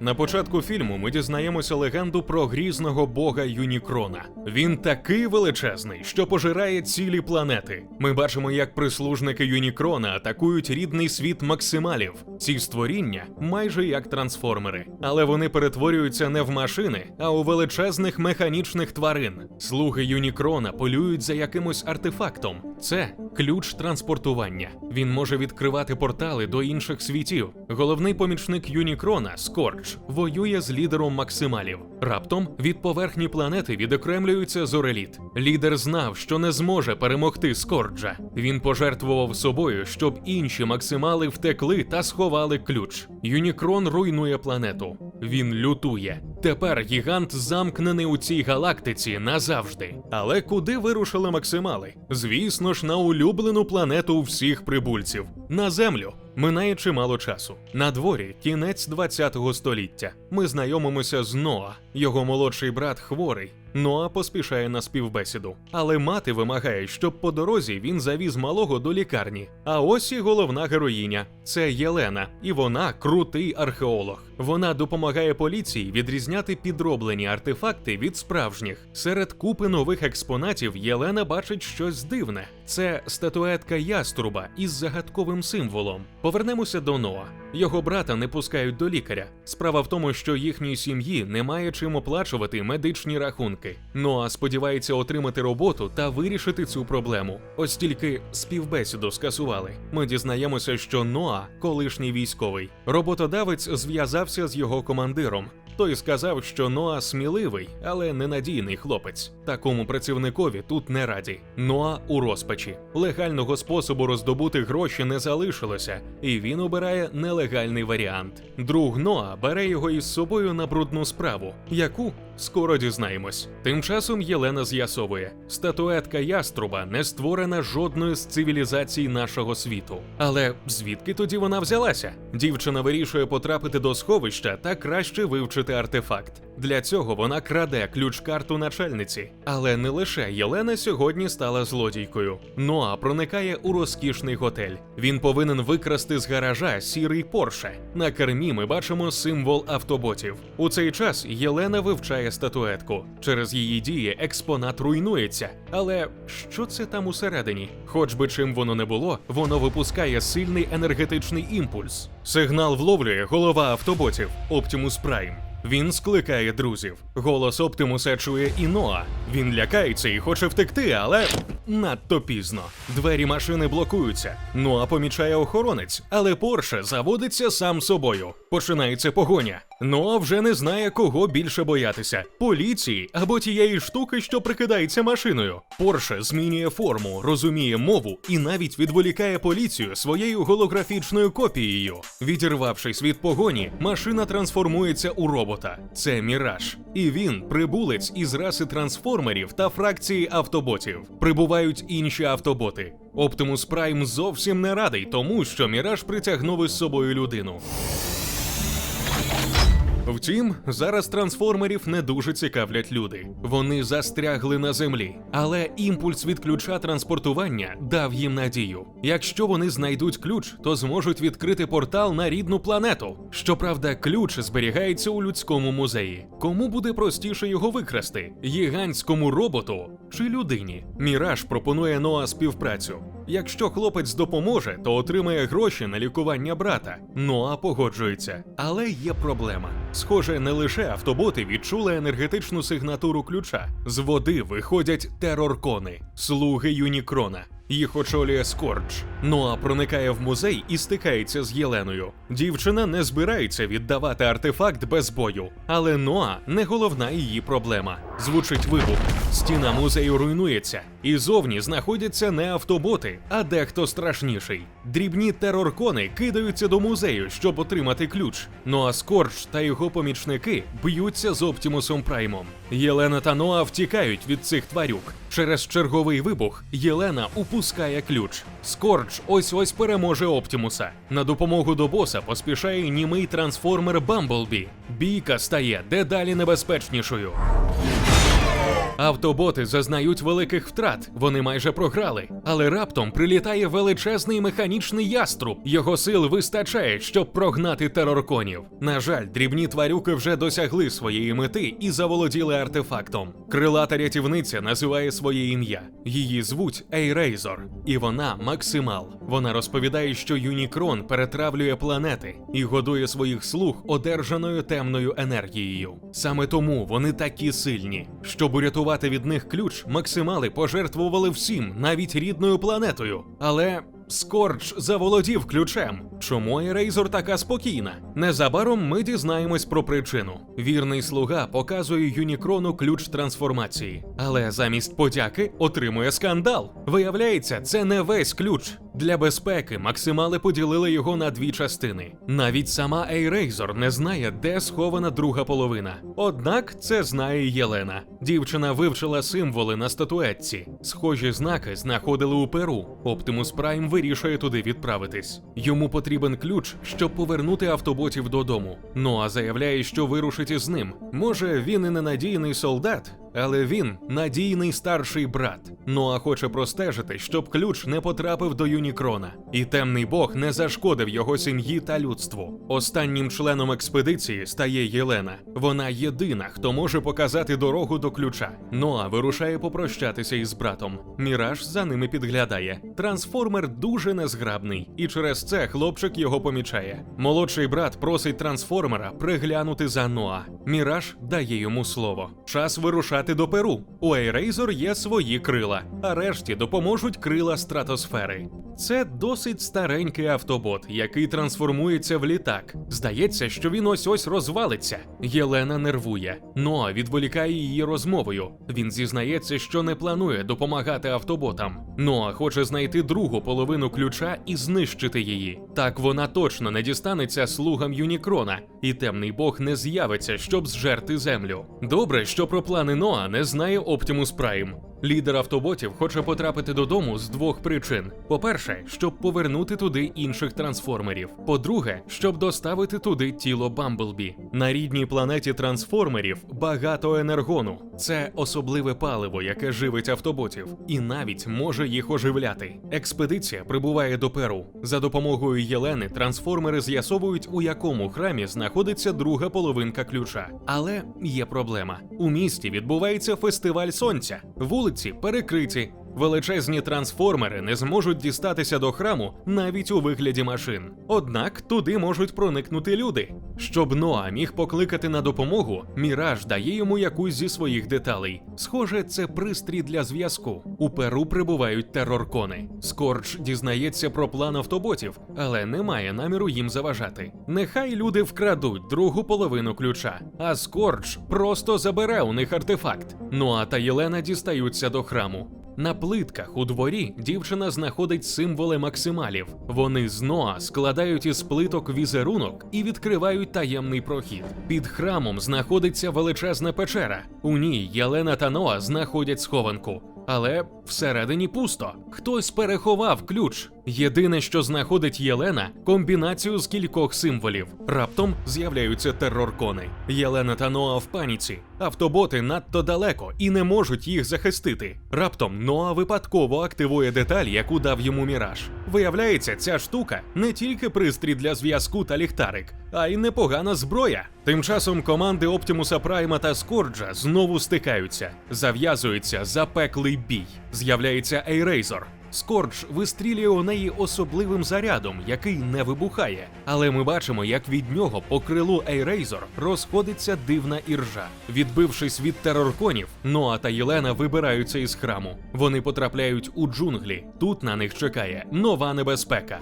На початку фільму ми дізнаємося легенду про грізного бога Юнікрона. Він такий величезний, що пожирає цілі планети. Ми бачимо, як прислужники Юнікрона атакують рідний світ максималів. Ці створіння майже як трансформери, але вони перетворюються не в машини, а у величезних механічних тварин. Слуги Юнікрона полюють за якимось артефактом. Це ключ транспортування. Він може відкривати портали до інших світів. Головний помічник Юнікрона Скорч воює з лідером максималів. Раптом від поверхні планети відокремлюється зореліт. Лідер знав, що не зможе перемогти Скорджа. Він пожертвував собою, щоб інші максимали втекли та сховали ключ. Юнікрон руйнує планету. Він лютує. Тепер гігант замкнений у цій галактиці назавжди. Але куди вирушили максимали? Звісно ж, на улюблену планету всіх прибульців на землю. Минає чимало часу. На дворі кінець 20-го століття. Ми знайомимося з Ноа. Його молодший брат хворий. Ноа поспішає на співбесіду. Але мати вимагає, щоб по дорозі він завіз малого до лікарні. А ось і головна героїня це Єлена, і вона крутий археолог. Вона допомагає поліції відрізняти підроблені артефакти від справжніх. Серед купи нових експонатів Єлена бачить щось дивне. Це статуетка яструба із загадковим символом. Повернемося до Ноа. Його брата не пускають до лікаря. Справа в тому, що їхній сім'ї немає чим оплачувати медичні рахунки. Ноа сподівається отримати роботу та вирішити цю проблему. Ось тільки співбесіду скасували. Ми дізнаємося, що Ноа колишній військовий. Роботодавець зв'язався з його командиром. Той сказав, що Ноа сміливий, але ненадійний хлопець. Такому працівникові тут не раді. Ноа у розпачі. Легального способу роздобути гроші не залишилося, і він обирає нелегальний варіант. Друг Ноа бере його із собою на брудну справу, яку скоро дізнаємось. Тим часом Єлена з'ясовує, статуетка яструба не створена жодною з цивілізацій нашого світу. Але звідки тоді вона взялася? Дівчина вирішує потрапити до сховища та краще вивчити артефакт. Для цього вона краде ключ-карту начальниці. Але не лише Єлена сьогодні стала злодійкою. Ноа проникає у розкішний готель. Він повинен викрасти з гаража сірий Порше. На кермі ми бачимо символ автоботів. У цей час Єлена вивчає статуетку. Через її дії експонат руйнується. Але що це там усередині? Хоч би чим воно не було, воно випускає сильний енергетичний імпульс. Сигнал вловлює голова автоботів Optimus Prime. Він скликає друзів. Голос Оптимуса чує і Ноа. Він лякається і хоче втекти, але надто пізно. Двері машини блокуються. Ноа помічає охоронець, але Порше заводиться сам собою. Починається погоня. Ноа вже не знає, кого більше боятися: поліції або тієї штуки, що прикидається машиною. Порше змінює форму, розуміє мову і навіть відволікає поліцію своєю голографічною копією. Відірвавшись від погоні, машина трансформується у робота. Це Міраж. І він прибулець із раси трансформерів та фракції автоботів. Прибувають інші автоботи. Оптимус Прайм зовсім не радий тому, що Міраж притягнув із собою людину. Втім, зараз трансформерів не дуже цікавлять люди. Вони застрягли на землі, але імпульс від ключа транспортування дав їм надію. Якщо вони знайдуть ключ, то зможуть відкрити портал на рідну планету. Щоправда, ключ зберігається у людському музеї. Кому буде простіше його викрасти? Гігантському роботу чи людині? Міраж пропонує Ноа співпрацю. Якщо хлопець допоможе, то отримає гроші на лікування брата. Ноа погоджується. Але є проблема. Схоже, не лише автоботи відчули енергетичну сигнатуру ключа. З води виходять тероркони, слуги Юнікрона. Їх очолює Скорч. Ноа проникає в музей і стикається з Єленою. Дівчина не збирається віддавати артефакт без бою, але Ноа не головна її проблема. Звучить вибух. Стіна музею руйнується, і зовні знаходяться не автоботи, а дехто страшніший. Дрібні тероркони кидаються до музею, щоб отримати ключ. Ну а Скорч та його помічники б'ються з Оптімусом Праймом. Єлена та Ноа втікають від цих тварюк. Через черговий вибух Єлена упускає ключ. Скордж ось ось переможе Оптімуса. На допомогу до боса поспішає німий трансформер Бамблбі. Бійка стає дедалі небезпечнішою. Автоботи зазнають великих втрат, вони майже програли. Але раптом прилітає величезний механічний яструб. Його сил вистачає, щоб прогнати терорконів. На жаль, дрібні тварюки вже досягли своєї мети і заволоділи артефактом. Крилата рятівниця називає своє ім'я. Її звуть Ейрейзор, і вона максимал. Вона розповідає, що Юнікрон перетравлює планети і годує своїх слуг одержаною темною енергією. Саме тому вони такі сильні. Щоб урятувати від них ключ, максимали пожертвували всім, навіть рідною планетою. Але Скорч заволодів ключем. Чому Ерейзор така спокійна? Незабаром ми дізнаємось про причину. Вірний слуга показує Юнікрону ключ трансформації, але замість подяки отримує скандал. Виявляється, це не весь ключ. Для безпеки максимали поділили його на дві частини. Навіть сама Ейрейзор не знає, де схована друга половина. Однак це знає Єлена. Дівчина вивчила символи на статуетці. Схожі знаки знаходили у Перу. Оптимус Прайм вирішує туди відправитись. Йому потрібен ключ, щоб повернути автоботів додому. Ноа заявляє, що вирушить із ним. Може, він і ненадійний солдат, але він надійний старший брат. Ноа хоче простежити, щоб ключ не потрапив до Юнікрона, і темний бог не зашкодив його сім'ї та людству. Останнім членом експедиції стає Єлена. Вона єдина, хто може показати дорогу до ключа. Ноа вирушає попрощатися із братом. Міраж за ними підглядає. Трансформер дуже незграбний, і через це хлопчик його помічає. Молодший брат просить трансформера приглянути за Ноа. Міраж дає йому слово. Час вирушати до Перу. У Ейрейзор є свої крила, а решті допоможуть крила стратосфери. Це досить старенький автобот, який трансформується в літак. Здається, що він ось ось розвалиться. Єлена нервує. Ноа відволікає її розмовою. Він зізнається, що не планує допомагати автоботам. Ноа хоче знайти другу половину ключа і знищити її. Так вона точно не дістанеться слугам Юнікрона, і темний бог не з'явиться, щоб зжерти землю. Добре, що про плани Ноа не знає Оптимус Прайм. Лідер автоботів хоче потрапити додому з двох причин: по-перше, щоб повернути туди інших трансформерів. По-друге, щоб доставити туди тіло Бамблбі. На рідній планеті трансформерів багато енергону. Це особливе паливо, яке живить автоботів, і навіть може їх оживляти. Експедиція прибуває до Перу. За допомогою Єлени трансформери з'ясовують, у якому храмі знаходиться друга половинка ключа. Але є проблема: у місті відбувається фестиваль сонця. Вулиці перекриті. Величезні трансформери не зможуть дістатися до храму навіть у вигляді машин. Однак туди можуть проникнути люди. Щоб Ноа міг покликати на допомогу, Міраж дає йому якусь зі своїх деталей. Схоже, це пристрій для зв'язку. У Перу прибувають тероркони. Скорч дізнається про план автоботів, але не має наміру їм заважати. Нехай люди вкрадуть другу половину ключа, а Скорч просто забере у них артефакт. Ноа та Єлена дістаються до храму. На плитках у дворі дівчина знаходить символи максималів. Вони з Ноа складають із плиток візерунок і відкривають таємний прохід. Під храмом знаходиться величезна печера. У ній Єлена та Ноа знаходять схованку. Але всередині пусто. Хтось переховав ключ. Єдине, що знаходить Єлена, комбінацію з кількох символів. Раптом з'являються тероркони. Єлена та Ноа в паніці. Автоботи надто далеко і не можуть їх захистити. Раптом Ноа випадково активує деталь, яку дав йому міраж. Виявляється, ця штука не тільки пристрій для зв'язку та ліхтарик, а й непогана зброя. Тим часом команди Оптимуса Прайма та Скорджа знову стикаються, зав'язується запеклий бій. З'являється Ейрейзор. Скордж вистрілює у неї особливим зарядом, який не вибухає. Але ми бачимо, як від нього по крилу Ейрейзор розходиться дивна іржа. Відбившись від терорконів, Ноа та Єлена вибираються із храму. Вони потрапляють у джунглі. Тут на них чекає нова небезпека.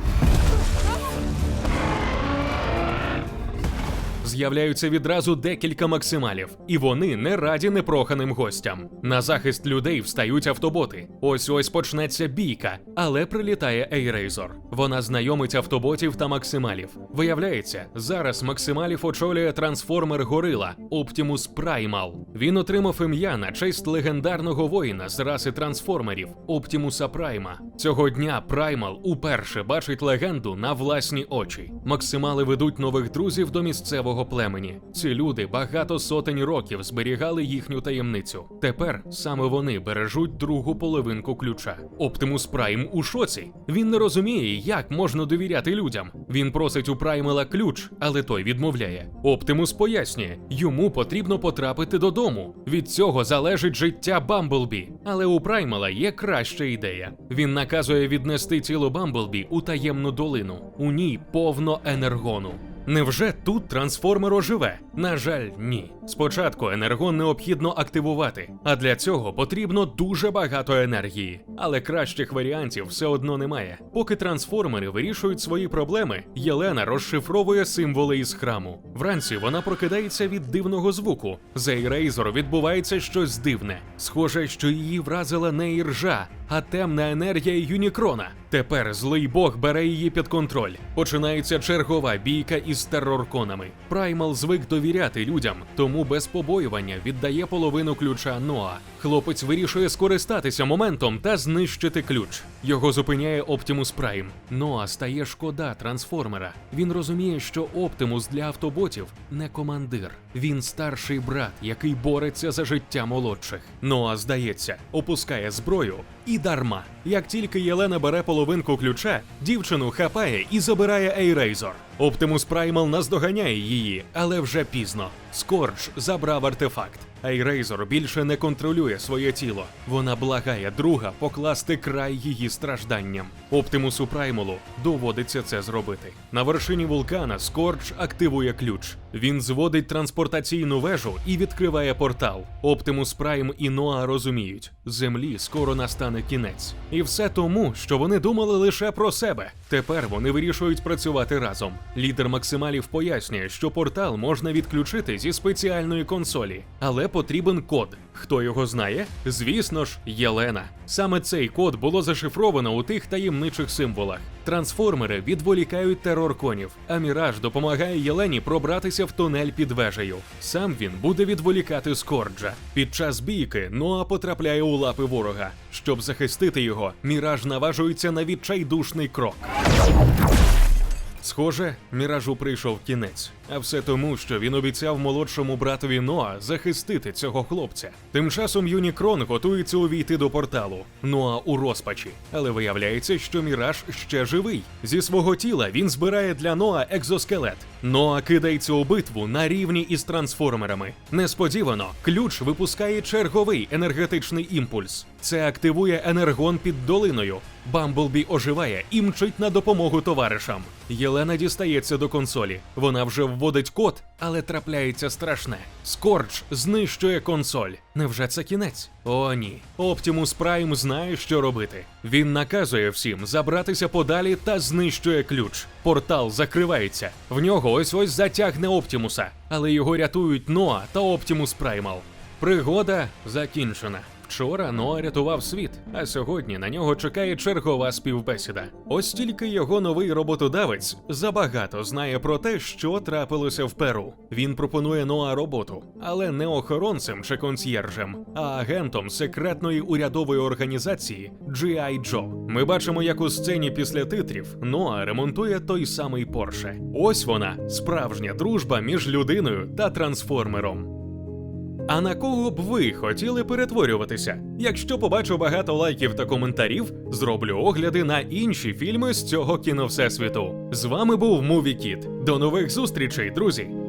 З'являються відразу декілька максималів, і вони не раді непроханим гостям. На захист людей встають автоботи. Ось ось почнеться бійка, але прилітає Ейрейзор. Вона знайомить автоботів та максималів. Виявляється, зараз максималів очолює трансформер Горила Оптимус Праймал. Він отримав ім'я на честь легендарного воїна з раси трансформерів Оптимуса Прайма. Цього дня Праймал уперше бачить легенду на власні очі. Максимали ведуть нових друзів до місцевого свого племені. Ці люди багато сотень років зберігали їхню таємницю. Тепер саме вони бережуть другу половинку ключа. Оптимус Прайм у шоці. Він не розуміє, як можна довіряти людям. Він просить у Праймела ключ, але той відмовляє. Оптимус пояснює, йому потрібно потрапити додому. Від цього залежить життя Бамблбі. Але у Праймела є краща ідея. Він наказує віднести тіло Бамблбі у таємну долину. У ній повно енергону. Невже тут трансформер оживе? На жаль, ні. Спочатку енергон необхідно активувати, а для цього потрібно дуже багато енергії. Але кращих варіантів все одно немає. Поки трансформери вирішують свої проблеми, Єлена розшифровує символи із храму. Вранці вона прокидається від дивного звуку. За Ейрейзор відбувається щось дивне. Схоже, що її вразила не іржа, а темна енергія Юнікрона. Тепер злий бог бере її під контроль. Починається чергова бійка із терорконами. Праймал звик довіряти людям, тому без побоювання віддає половину ключа Ноа. Хлопець вирішує скористатися моментом та знищити ключ. Його зупиняє Оптимус Прайм. Ноа стає шкода трансформера. Він розуміє, що Оптимус для автоботів не командир. Він старший брат, який бореться за життя молодших. Ноа здається, опускає зброю і дарма. Як тільки Єлена бере половинку ключа, дівчину хапає і забирає Ейрейзор. Оптимус Праймал наздоганяє її, але вже пізно. Скорч забрав артефакт. Ейрейзор більше не контролює своє тіло. Вона благає друга покласти край її стражданням. Оптимусу Праймолу доводиться це зробити. На вершині вулкана Скорч активує ключ. Він зводить транспортаційну вежу і відкриває портал. Оптимус Прайм і Ноа розуміють, землі скоро настане кінець. І все тому, що вони думали лише про себе. Тепер вони вирішують працювати разом. Лідер максималів пояснює, що портал можна відключити зі спеціальної консолі, але потрібен код. Хто його знає? Звісно ж, Єлена. Саме цей код було зашифровано у тих таємничих символах. Трансформери відволікають терорконів, а Міраж допомагає Єлені пробратися в тунель під вежею. Сам він буде відволікати Скорджа. Під час бійки Ноа потрапляє у лапи ворога. Щоб захистити його, Міраж наважується на відчайдушний крок. Схоже, міражу прийшов кінець, а все тому, що він обіцяв молодшому братові Ноа захистити цього хлопця. Тим часом Юнікрон готується увійти до порталу. Ноа у розпачі, але виявляється, що міраж ще живий. Зі свого тіла він збирає для Ноа екзоскелет. Ноа кидається у битву на рівні із трансформерами. Несподівано, ключ випускає черговий енергетичний імпульс. Це активує енергон під долиною. Бамблбі оживає і мчить на допомогу товаришам. Єлена дістається до консолі. Вона вже вводить код, але трапляється страшне. Скорч знищує консоль. Невже це кінець? О, ні. Оптимус Прайм знає, що робити. Він наказує всім забратися подалі та знищує ключ. Портал закривається. В нього ось ось затягне Оптимуса, але його рятують Ноа та Оптимус Праймал. Пригода закінчена. Вчора Ноа рятував світ, а сьогодні на нього чекає чергова співбесіда. Ось тільки його новий роботодавець забагато знає про те, що трапилося в Перу. Він пропонує Ноа роботу, але не охоронцем чи консьєржем, а агентом секретної урядової організації G.I. Joe. Ми бачимо, як у сцені після титрів Ноа ремонтує той самий Порше. Ось вона справжня дружба між людиною та трансформером. А на кого б ви хотіли перетворюватися? Якщо побачу багато лайків та коментарів, зроблю огляди на інші фільми з цього кіновсесвіту. З вами був Муві Кіт. До нових зустрічей, друзі!